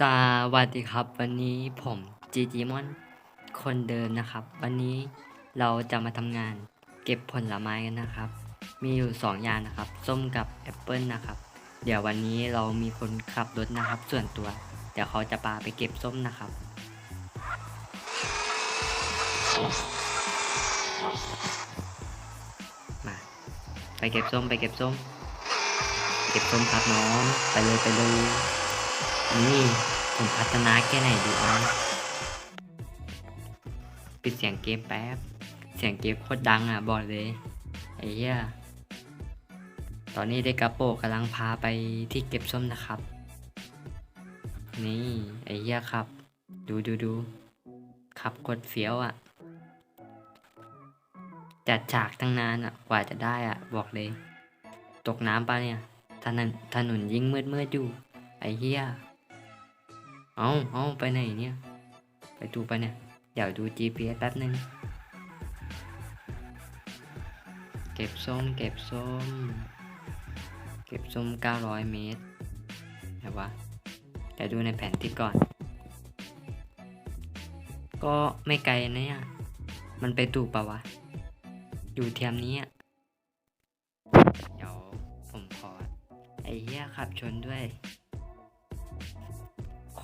สวัสดีครับวันนี้ผมจีจีมอนคนเดิมนะครับ วันนี้เราจะมาทำงานเก็บผลไม้กันนะครับ มีอยู่สองอย่างนะครับ ส้มกับแอปเปิลนะครับ เดี๋ยววันนี้เรามีคนขับรถนะครับ ส่วนตัว เดี๋ยวเขาจะพาไปเก็บส้มนะครับ มาไปเก็บส้มไปเก็บส้ม เก็บส้มครับน้องไปเลยไปเลย นี่ผมพัฒนาแค่ไหนดูเอาปิดเสียงเกมแป๊บ เสียงเกมโคตรดังอะบอกเลยไอ้เหี้ยตอนนี้เด็กกระโปรงกำลังพาไปที่เก็บส้มนะครับ นี่ไอ้เหี้ยครับ ดูดูดูขับกดเฟี้ยวอะ จัดฉากตั้งนานอะ กว่าจะได้อะ บอกเลย ตกน้ำปะเนี่ยถนนถนนยิ่งมืดมืดอยู่ ไอ้เหี้ย เอาเอาไปไหนเนี่ย ไปดูไปเนี่ย เดี๋ยวดู GPS แป๊บนึง เก็บส้ม เก็บส้ม เก็บส้ม 900 เมตรไหนวะเดี๋ยดูในแผนที่ก่อน ก็ไม่ไกลนะเนี่ย มันไปถูกปะวะ อยู่เทียมนี้อะเดี๋ยวผมขอ ไอ้เหี้ยขับชนด้วย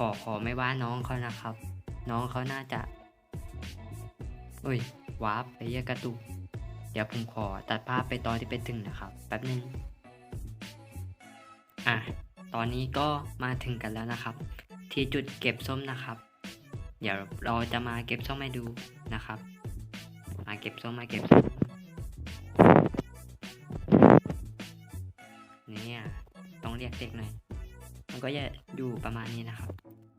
อขอไม่ว่าน้องเขานะครับ น้องเขาน่าจะอุ้ยวาร์ปไปเยี่ยกระตุกเดี๋ยวผมขอตัดภาพไปตอนที่ไปถึงนะครับแป๊บนึงอะตอนนี้ก็มาถึงกันแล้วนะครับ ที่จุดเก็บส้มนะครับ เดี๋ยวเราจะมาเก็บส้มให้ดูนะครับ มาเก็บส้มมาเก็บส้มเนี่ยต้องเรียกเด็กหน่อยมันก็จะอยู่ประมาณนี้นะครับ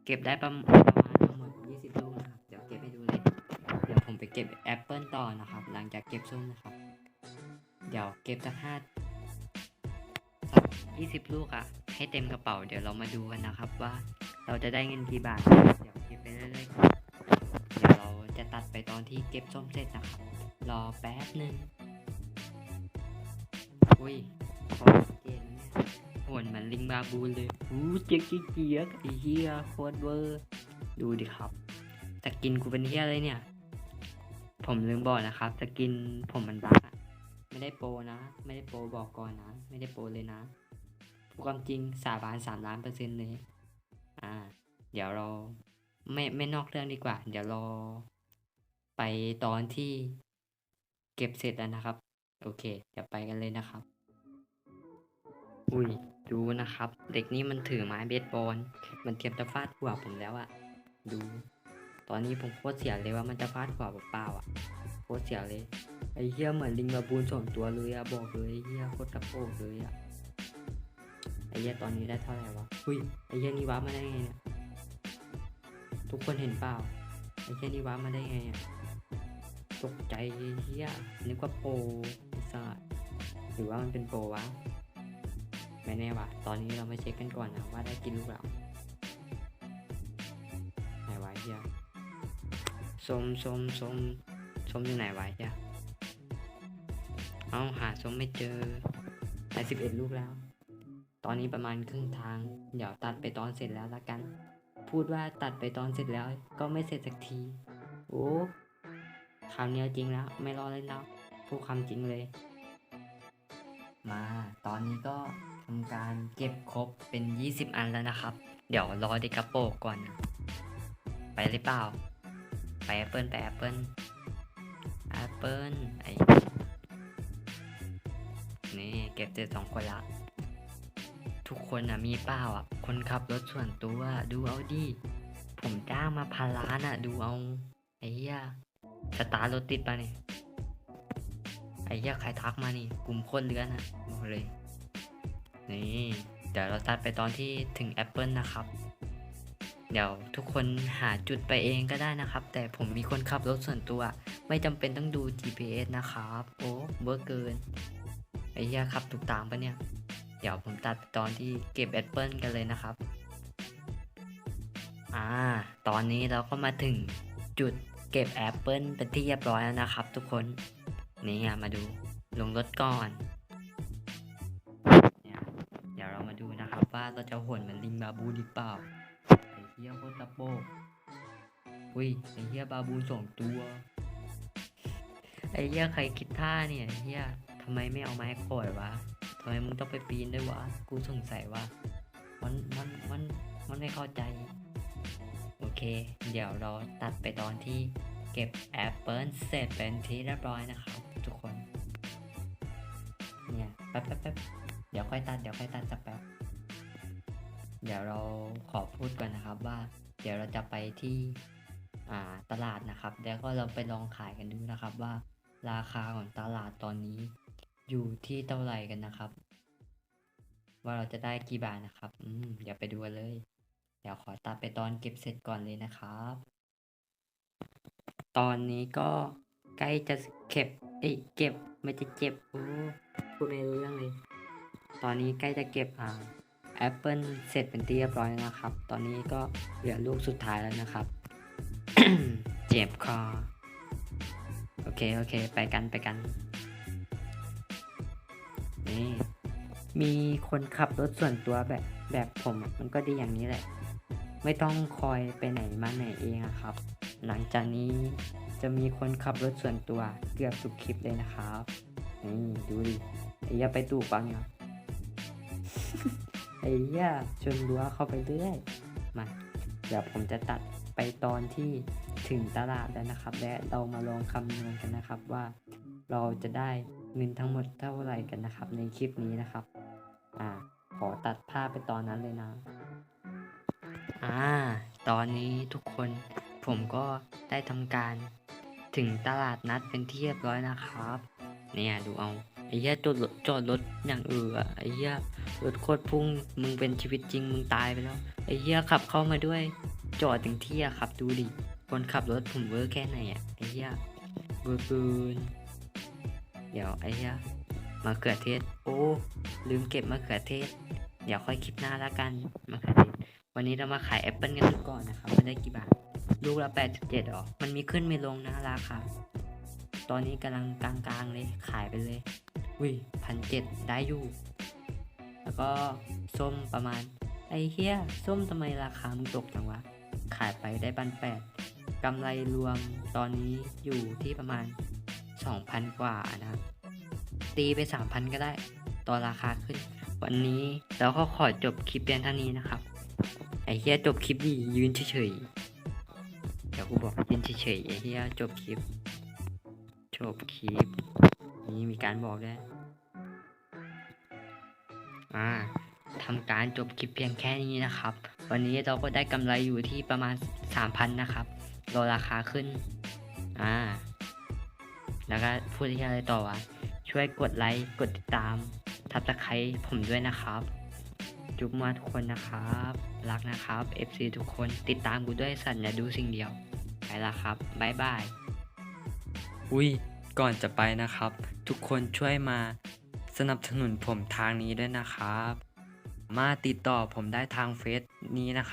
เก็บได้ประมาณประมาณทั้งหมด20ลูกนะครับ เดี๋ยวเก็บให้ดูเลย เดี๋ยวผมไปเก็บแอปเปิลต่อนะครับ หลังจากเก็บส้มนะครับ เดี๋ยวเก็บสักห้าสักยี่สิบลูกอะให้เต็มกระเป๋า เดี๋ยวเรามาดูกันนะครับว่าเราจะได้เงินกี่บาท เดี๋ยวเก็บไปเรื่อยๆเดี๋ยวเราจะตัดไปตอนที่เก็บส้มเสร็จนะครับ รอแป๊บหนึ่งอุ้ย นเหมือนลิงบาบูนเลยอู้เจี๊ยกเกียกไอ้เหี้ยโคตรเวอร์ ดูดิครับสกินกูเป็นเหี้ยอะไรเนี่ย ผมลืมบอกนะครับสกินผมมันบั๊กไม่ได้โปนะ ไม่ได้โปบอกก่อนนะ ไม่ได้โปเลยนะพูดความจริงสาบานสามล้านเปอร์เซ็นต์เลย อ่า เดี๋ยวเราไม่ไม่นอกเรื่องดีกว่า เดี๋ยวรอ ไปตอนที่เก็บเสร็จแล้วนะครับ โอเค เดี๋ยวไปกันเลยนะครับ อุ้ย ดูนะครับ เด็กนี่มันถือไม้เบสบอล มันเตรียมจะฟาดหัวผมแล้วอะดู ตอนนี้ผมโคตรเสียเลยว่ามันจะฟาดหัวเปล่าๆอะโคตรเสียเลย ไอ้เหี้ยเหมือนลิงบาบูนสองตัวเลยอะบอกเลยไอ้เหี้ยโคตรกระโปงเลยอะไอ้เหี้ยตอนนี้ได้เท่าไหร่วะอุ้ย ไอ้เหี้ยนี่ว้ามาได้ไงเนี่ย ทุกคนเห็นเปล่า ไอ้เหี้ยนี่ว้ามาได้ไงอะตกใจไอ้เหี้ยนึกว่าโปรไอ้สัสหรือว่ามันเป็นโปรวะ ไม่แน่ว่ะ ตอนนี้เรามาเช็คกันก่อนนะว่าได้กินลูกแล้วไหนวะเฮียสมสมสมสมอยู่ไหนวะเฮียเอาหาสมไม่เจอได้สิบเอ็ดลูกแล้ว ตอนนี้ประมาณครึ่งทาง เดี๋ยวตัดไปตอนเสร็จแล้วละกัน พูดว่าตัดไปตอนเสร็จแล้วก็ไม่เสร็จสักที โอ้คราวนี้จริงแล้ว ไม่รอเลยแล้วพูดความจริงเลย มา ตอนนี้ก็ ทำการเก็บครบเป็น 20 อันแล้วนะครับ เดี๋ยวรอเด็กกระโปรงก่อน ไปเลยเปล่า ไปแอปเปิลไปแอปเปิลแอปเปิลไอ้นี่เก็บเสร็จสองคนละ ทุกคนอะมีเปล่าอะ คนขับรถส่วนตัวดูเอาดิผมจ้างมาพันล้านอะ ดูเอา ไอ้เหี้ยสตาร์รถติดปะเนี่ยไอ้เหี้ยใครทักมานี่ กลุ่มคนเลือนอะบอกเลย นี่เดี๋ยวเราตัดไปตอนที่ถึง Apple นะครับ เดี๋ยวทุกคนหาจุดไปเองก็ได้นะครับ แต่ผมมีคนขับรถส่วนตัว ไม่จำเป็นต้องดู GPS นะครับ โอ้เบอร์เกิน ไอ้เหี้ยขับถูกตามปะเนี่ย เดี๋ยวผมตัดตอนที่เก็บ Apple กันเลยนะครับ อ่า ตอนนี้เราก็มาถึงจุดเก็บ Apple เป็นที่เรียบร้อยแล้วนะครับ ทุกคน นี่มาดูลงรถก่อน เรามาดูนะครับว่าเราจะหวนเหมือนลิงบาบูดีเปล่าไอ้เฮียโคตรตะโปกอุ้ยไอ้เฮียบาบูนสองตัว ไอ้เฮียใครคิดท่าเนี่ยเฮียทำไมไม่เอาไม้ขอยวะทำไมมึงต้องไปปีนด้วยวะ กูสงสัยว่ามันมันมันมันไม่เข้าใจ โอเค เดี๋ยวเราตัดไปตอนที่เก็บแอปเปิลเสร็จเป็นที่เรียบร้อยนะครับทุกคน เนี่ยแป๊บแป๊บแป๊บเดี๋ยวค่อยตัด เดี๋ยวค่อยตัดสักแป๊บ เดี๋ยวเราขอพูดก่อนนะครับว่า เดี๋ยวเราจะไปที่ตลาดนะครับ แล้วก็เราไปลองขายกันดูนะครับว่า ราคาของตลาดตอนนี้อยู่ที่เท่าไหร่กันนะครับ ว่าเราจะได้กี่บาทนะครับ อืมเดี๋ยวไปดูกันเลย เดี๋ยวขอตัดไปตอนเก็บเสร็จก่อนเลยนะครับ ตอนนี้ก็ใกล้จะเก็บเอ้ยเก็บไม่จะเจ็บโอ้พูดไม่รู้เรื่องเลย ตอนนี้ใกล้จะเก็บอ่า แอปเปิลเสร็จเป็นที่เรียบร้อยแล้วนะครับ ตอนนี้ก็เหลือลูกสุดท้ายแล้วนะครับ เจ็บคอ โอเค โอเค ไปกันไปกัน นี่ มีคนขับรถส่วนตัวแบบแบบผมมันก็ดีอย่างนี้แหละ ไม่ต้องคอยไปไหนมาไหนเองอะครับ หลังจากนี้จะมีคนขับรถส่วนตัวเกือบทุกคลิปเลยนะครับ นี่ ดูดิอ้เหี้ยาไปตู่ปังเนาะ ไอ้เหี้ยาชนรั้วเข้าไปเรื่อยมาเดี๋ยวผมจะตัดไปตอนที่ถึงตลาดแล้วนะครับ และเรามาลองคำนวณกันนะครับว่า เราจะได้เงินทั้งหมดเท่าไหร่กันนะครับ ในคลิปนี้นะครับ อ่า ขอตัดภาพไปตอนนั้นเลยนะ อ่า ตอนนี้ทุกคนผมก็ได้ทำการถึงตลาดนัดเป็นที่เรียบร้อยนะครับ เนี่ยดูเอาไอ้เหี้ยจอดรถจอดรถอย่างเออไอ้เหี้ย รถโคตรพุ่งมึงเป็นชีวิตจริงมึงตายไปแล้ว ไอ้เหี้ยขับเข้ามาด้วย จอดถึงที่อะครับดูดิคนขับรถผมเวอร์แค่ไหนอะไอ้เหี้ยเวอร์เกินเดี๋ยวไอ้เหี้ยมะเขือเทศ โอ้ ลืมเก็บมะเขือเทศ เดี๋ยวค่อยคลิปหน้าละกันมะเขือเทศ วันนี้เรามาขายแอปเปิลกันก่อนนะครับมันได้กี่บาท ลูกละ 87หรอ มันมีขึ้นมีลงนะราคา ตอนนี้กำลังกลางๆเลย ขายไปเลย อุ้ยพันเจ็ดได้อยู่ แล้วก็ส้มประมาณ ไอ้เฮียส้มทำไมราคามันตกจังวะ ขายไปได้บันแปดกำไรรวมตอนนี้อยู่ที่ประมาณ 2,000 กว่านะครับ ตีไป 3,000 ก็ได้ ต่อราคาขึ้น วันนี้เราก็ขอจบคลิปเพียงเท่านี้นะครับ ไอ้เฮียจบคลิปดียืนเฉยๆ เดี๋ยวกูบอกยืนเฉยๆไอ้เฮียจบคลิป จบคลิป นี่มีการบอกด้วย อ่าทำการจบคลิปเพียงแค่นี้นะครับ วันนี้เราก็ได้กำไรอยู่ที่ประมาณ 3,000 นะครับรอราคาขึ้น อ่า แล้วก็พูดที่อะไรต่อวะ ช่วยกดไลค์ กดติดตาม ทับตะไคร้ผมด้วยนะครับ จุ๊บมาทุกคนนะครับ รักนะครับ FC ทุกคน ติดตามกูด้วยสัตว์อย่าดูสิ่งเดียว ไปละครับบายบาย อุ้ย ก่อนจะไปนะครับ ทุกคนช่วยมา นับสนุนผมทางนี้ด้วยนะครับ มาติดต่อผมได้ทางเฟซนี้นะครับ